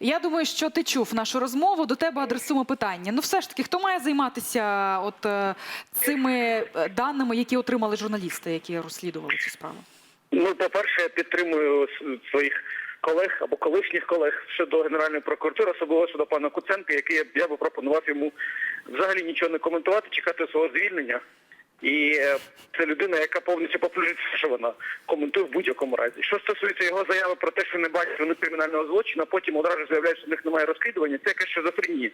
Я думаю, що ти чув нашу розмову. До тебе адресуємо питання. Ну, все ж таки, хто має займатися от е, цими е, даними, які отримали журналісти, які розслідували цю справу? Ну, по-перше, я підтримую своїх колег або колишніх колег щодо Генеральної прокуратури, особливо щодо пана Куценка, який я, б- я би пропонував йому взагалі нічого не коментувати, чекати свого звільнення. І е, це людина, яка повністю поплюжить що вона коментує в будь-якому разі. Що стосується його заяви про те, що не бачать вони кримінального злочину, а потім одразу заявляють, що в них немає розслідування, це якась шизофренія.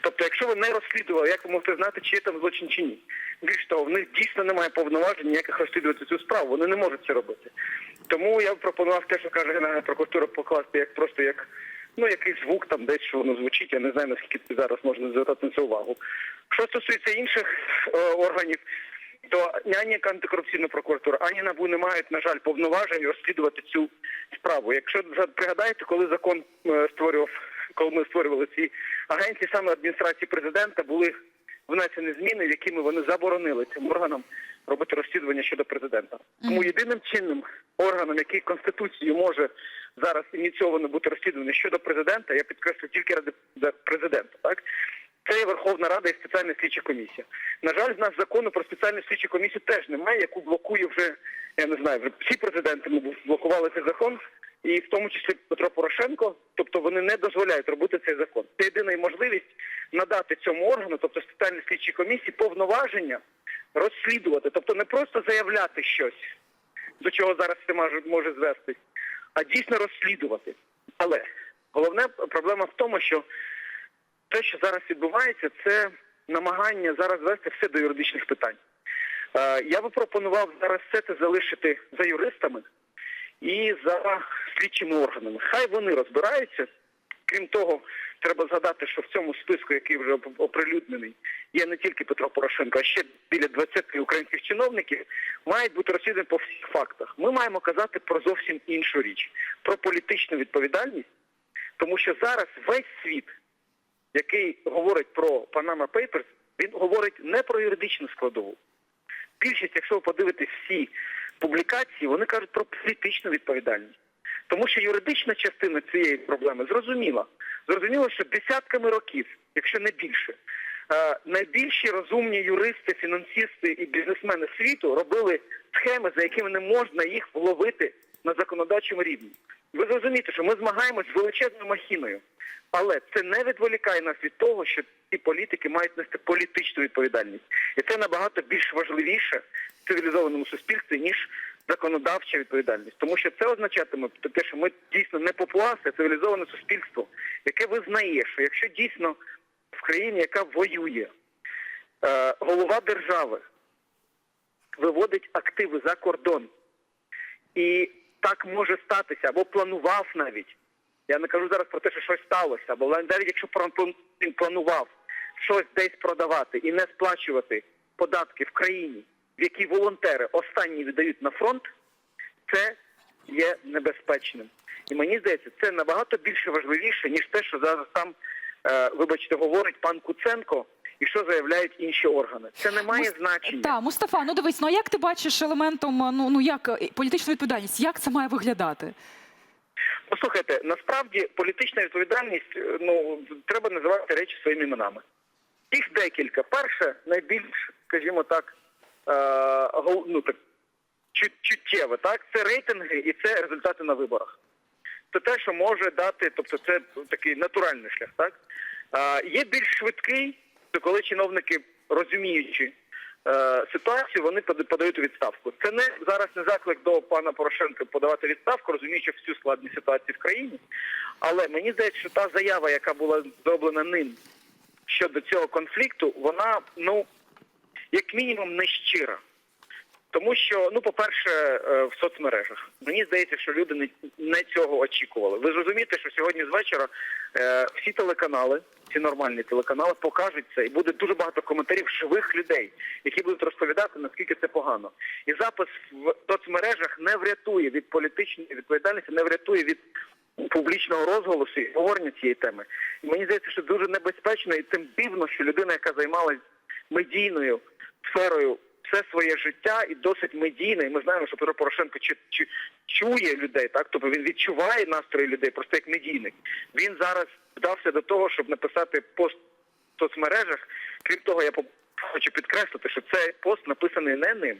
Тобто, якщо ви не розслідували, як ви можете знати, чи є там злочин чи ні? Більш того, в них дійсно немає повноважень ніяких розслідувати цю справу. Вони не можуть це робити. Тому я б пропонував те, що каже Генеральна прокуратура, покласти як просто як ну якийсь звук там десь що воно звучить. Я не знаю наскільки зараз можна звертати на це увагу. Що стосується інших е, органів, то ані антикорупційна прокуратура, ані НАБУ не мають, на жаль, повноважень розслідувати цю справу. Якщо пригадаєте, коли закон е, створював, коли ми створювали ці агенції, саме адміністрації президента були внесені зміни, якими вони заборонили цим органам робити розслідування щодо президента. Тому єдиним чинним органом, який конституцією може зараз ініційовано бути розслідуваний щодо президента, я підкреслю тільки ради президента, так це є Верховна Рада і спеціальна слідча комісія. На жаль, в нас закону про спеціальну слідчу комісію теж немає, яку блокує вже, я не знаю, вже всі президенти блокували цей закон, і в тому числі Петро Порошенко, тобто вони не дозволяють робити цей закон. Це єдина можливість надати цьому органу, тобто спеціальній слідчій комісії, повноваження розслідувати, тобто не просто заявляти щось, до чого зараз це може звестись, а дійсно розслідувати. Але головна проблема в тому, що те, що зараз відбувається, це намагання зараз вести все до юридичних питань. Е, я би пропонував зараз все це залишити за юристами і за слідчими органами. Хай вони розбираються. Крім того, треба згадати, що в цьому списку, який вже оприлюднений, є не тільки Петро Порошенко, а ще біля 20 українських чиновників, мають бути розслідувані по всіх фактах. Ми маємо казати про зовсім іншу річ, про політичну відповідальність, тому що зараз весь світ який говорить про Panama Papers, він говорить не про юридичну складову. Більшість, якщо ви подивитесь всі публікації, вони кажуть про політичну відповідальність. Тому що юридична частина цієї проблеми зрозуміла. Зрозуміло, що десятками років, якщо не більше, е, найбільші розумні юристи, фінансисти і бізнесмени світу робили схеми, за якими не можна їх вловити на законодавчому рівні. Ви зрозумієте, що ми змагаємось з величезною махіною, але це не відволікає нас від того, що ці політики мають нести політичну відповідальність, і це набагато більш важливіше в цивілізованому суспільстві ніж законодавча відповідальність, тому що це означатиме те, що ми дійсно не попуаси, а цивілізоване суспільство, яке визнає, що якщо дійсно в країні, яка воює, е, голова держави виводить активи за кордон, і так може статися, або планував навіть. Я не кажу зараз про те, що щось сталося, або навіть якщо він планував щось десь продавати і не сплачувати податки в країні, в якій волонтери останні віддають на фронт, це є небезпечним. І мені здається, це набагато більше важливіше, ніж те, що зараз там, е, вибачте, говорить пан Куценко і що заявляють інші органи. Це не має значення. Так, Мустафа, ну дивись, ну а як ти бачиш елементом ну, ну як е, політичну відповідальність? Як це має виглядати? Послухайте, насправді політична відповідальність, е, ну треба називати речі своїми іменами. Їх декілька. Перше, найбільш, скажімо так, е, ну так чут- чуттєве, так, це рейтинги і це результати на виборах. Це те, що може дати, тобто це такий натуральний шлях, так? Е, є більш швидкий, коли чиновники, розуміючи ситуацію, вони пода- подають відставку. Це не зараз не заклик до пана Порошенка подавати відставку, розуміючи всю складність ситуації в країні. Але мені здається, що та заява, яка була зроблена ним щодо цього конфлікту, вона ну як мінімум не щира. Тому що, ну, по-перше, е, в соцмережах мені здається, що люди не, не цього очікували. Ви зрозумієте, що сьогодні з вечора е, всі телеканали, всі нормальні телеканали покажуть це, і буде дуже багато коментарів живих людей, які будуть розповідати, наскільки це погано. І запис в соцмережах не врятує від політичної відповідальності, не врятує від публічного розголосу і говорення цієї теми. І мені здається, що дуже небезпечно і тим дивно, що людина, яка займалась медійною сферою все своє життя і досить медійне. І ми знаємо, що Петро Порошенко чу- чу- чує людей, так тобто він відчуває настрої людей, просто як медійник. Він зараз вдався до того, щоб написати пост в соцмережах. Крім того, я хочу підкреслити, що цей пост написаний не ним.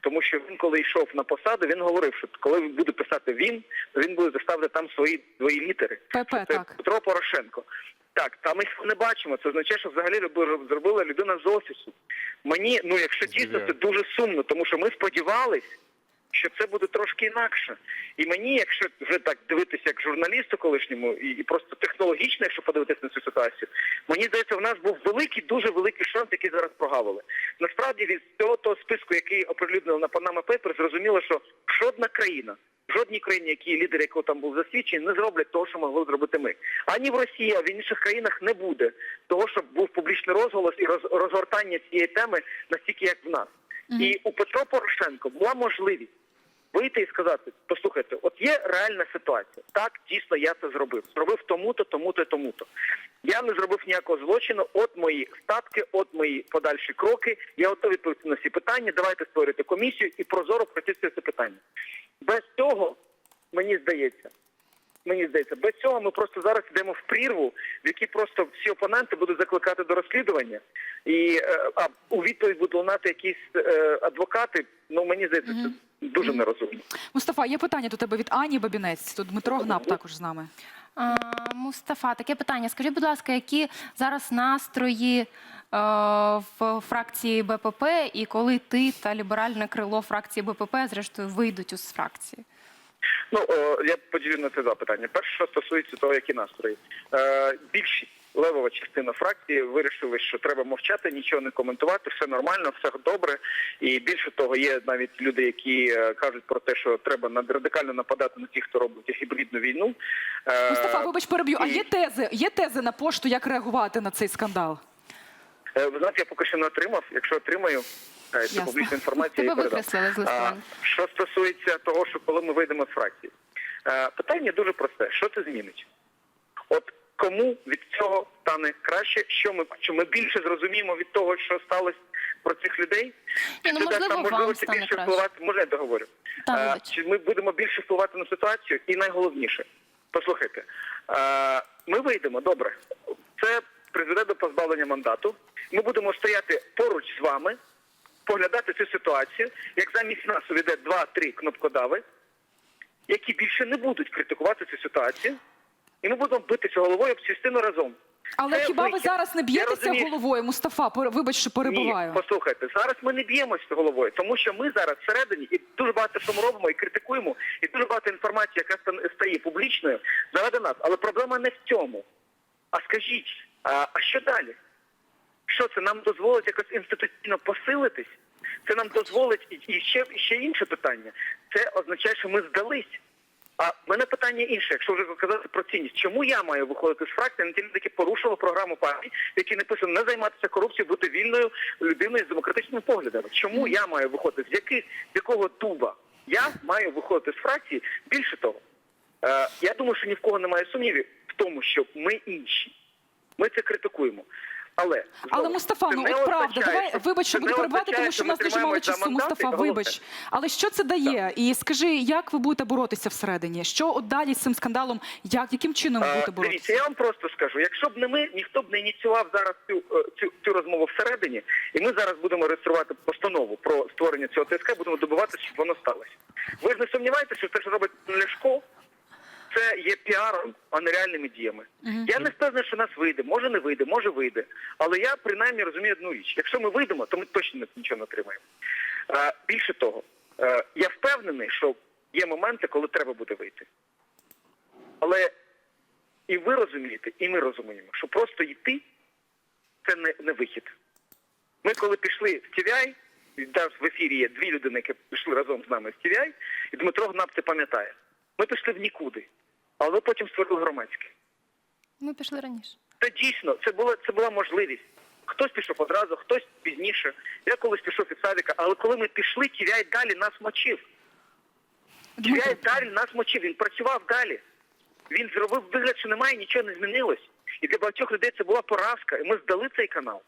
Тому що він, коли йшов на посаду, він говорив, що коли буде писати він, то він буде заставити там свої свої літери. Це так. Петро Порошенко. Так, там ми не бачимо. Це означає, що взагалі робила- зробила людина з офісу. Мені, ну якщо чесно, це дуже сумно, тому що ми сподівались, що це буде трошки інакше. І мені, якщо вже так дивитися як журналісту колишньому, і, і просто технологічно, якщо подивитися на цю ситуацію, мені здається, в нас був великий, дуже великий шанс, який зараз прогавили. Насправді від цього того списку, який оприлюднили на Panama Papers, зрозуміло, що жодна країна. Жодній країні, які лідер, якого там був засвідчений, не зроблять того, що могли зробити ми. Ані в Росії, а в інших країнах не буде того, щоб був публічний розголос і роз, розгортання цієї теми настільки, як в нас. І у Петро Порошенко була можливість вийти і сказати: послухайте, от є реальна ситуація. Так, дійсно, я це зробив. Зробив тому-то, тому-то, тому-то. Я не зробив ніякого злочину. От мої статки, от мої подальші кроки. Я готовий відповісти на всі питання. Давайте створювати комісію і прозоро пройти це питання. Без цього мені здається. Мені здається, без цього ми просто зараз йдемо в прірву, в якій просто всі опоненти будуть закликати до розслідування, і е, а у відповідь будуть лунати якісь е, адвокати. Ну мені здається, це дуже нерозумно. Мустафа, є питання до тебе від Ані Бабінець. Тут Дмитро Гнап також з нами. А, Мустафа, таке питання. Скажіть, будь ласка, які зараз настрої е, в фракції БПП, і коли ти та ліберальне крило фракції БПП зрештою вийдуть із фракції? Ну о, я поділю на це два питання. Перше, що стосується того, які настрої. Е, більшість левова частина фракції вирішили, що треба мовчати, нічого не коментувати, все нормально, все добре. І більше того, є навіть люди, які е, кажуть про те, що треба радикально нападати на тих, хто робить гібридну війну. Е, Мустафа, вибач, переб'ю. А є тези? Є тези на пошту, як реагувати на цей скандал? Е, Ви знаєте, я поки що не отримав. Якщо отримаю, це публічна інформація. А. Що стосується того, що коли ми вийдемо з фракції, питання дуже просте: що це змінить? От кому від цього стане краще? Що ми чи ми більше зрозуміємо від того, що сталося про цих людей? Ні, ну, Чи це можливо, нам вам стане більше краще. впливати? Може, я договорю. Та, Е, вибач. чи ми будемо більше впливати на ситуацію? І найголовніше, послухайте, е, ми вийдемо добре. Це призведе до позбавлення мандату. Ми будемо стояти поруч з вами, поглядати цю ситуацію, як замість нас увійде два-три кнопкодави, які більше не будуть критикувати цю ситуацію, і ми будемо битися головою об стіну разом. Але Це хіба ви вихід. зараз не б'єтеся головою? Мустафа, пер- вибач, що перебиваю. Ні, послухайте, зараз ми не б'ємося головою, тому що ми зараз всередині і дуже багато що ми робимо і критикуємо, і дуже багато інформації, яка стає публічною, заради нас. Але проблема не в цьому. А скажіть, а, а що далі? Що це нам дозволить якось інституційно посилитись? Це нам дозволить і, ще, і ще інше питання. Це означає, що ми здались. А мене питання інше, якщо вже казати про цінність, чому я маю виходити з фракції, не тільки порушила програму партії, в якій написано не займатися корупцією, бути вільною людиною з демократичними поглядами. Чому я маю виходити? З яких з якого дуба я маю виходити з фракції? Більше того, е, я думаю, що ні в кого немає сумнівів в тому, що ми інші. Ми це критикуємо. Але Але знову, Мустафа, це ну не от правда, давай вибач, що буду перебувати, тому що в нас дуже мало часу. Мустафа, вибач. Але що це дає? І скажи, як ви будете боротися всередині? Що от далі з цим скандалом? Як яким чином ви Е, будете Дивіться, боротися? я вам просто скажу, якщо б не ми, ніхто б не ініціював зараз цю, е, цю, цю розмову всередині, і ми зараз будемо реєструвати постанову про створення цього ТСК, будемо добиватися, щоб воно сталося. Ви ж не сумніваєтеся, що те, що робить Ляшко, це є піаром, а не реальними діями. Я не впевнений, що нас вийде, може не вийде, може вийде. Але я принаймні розумію одну річ: якщо ми вийдемо, то ми точно нічого не отримаємо. Е, більше того, е, я впевнений, що є моменти, коли треба буде вийти. Але і ви розумієте, і ми розуміємо, що просто йти це не, не вихід. Ми коли пішли в TVI, в ефірі є дві людини, які пішли разом з нами в TVI, і Дмитро Гнап це пам'ятає. Ми пішли в нікуди, але потім створили громадське. Ми пішли раніше. Це дійсно, це була це була можливість. Хтось пішов одразу, хтось пізніше. Я колись пішов від садика, але коли ми пішли, TVI далі нас мочив. TVI далі нас мочив, він працював далі. Він зробив вигляд, що немає, нічого не змінилось. І для багатьох людей це була поразка, і ми здали цей канал.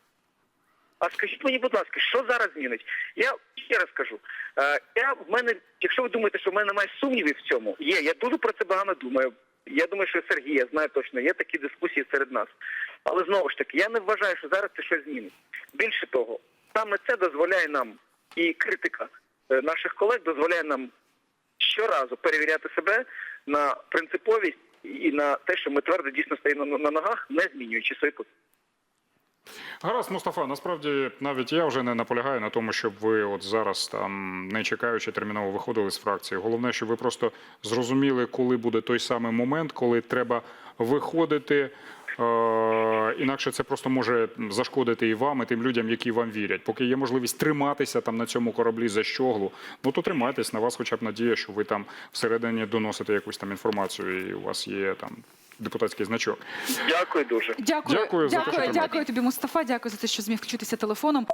А скажіть мені, будь ласка, що зараз змінить? Я ще раз кажу. Е, я в мене, якщо ви думаєте, що в мене немає сумнівів в цьому, є. Я дуже про це багато думаю. Я думаю, що Сергій, я знаю точно, є такі дискусії серед нас. Але знову ж таки, я не вважаю, що зараз це щось змінить. Більше того, саме це дозволяє нам і критика е, наших колег дозволяє нам щоразу перевіряти себе на принциповість і на те, що ми твердо дійсно стоїмо на, ногах, не змінюючи свої позиції. Гаразд, Мустафа, насправді навіть я вже не наполягаю на тому, щоб ви от зараз там не чекаючи терміново виходили з фракції. Головне, щоб ви просто зрозуміли, коли буде той самий момент, коли треба виходити. Е, інакше це просто може зашкодити і вам, і тим людям, які вам вірять. Поки є можливість триматися там на цьому кораблі за щоглу, ну то тримайтесь на вас, хоча б надія, що ви там всередині доносите якусь там інформацію, і у вас є там депутатський значок. Дякую дуже. Дякую, Дякую за те, що дякую, ти дякую тобі, Мустафа. Дякую за те, що зміг включитися телефоном.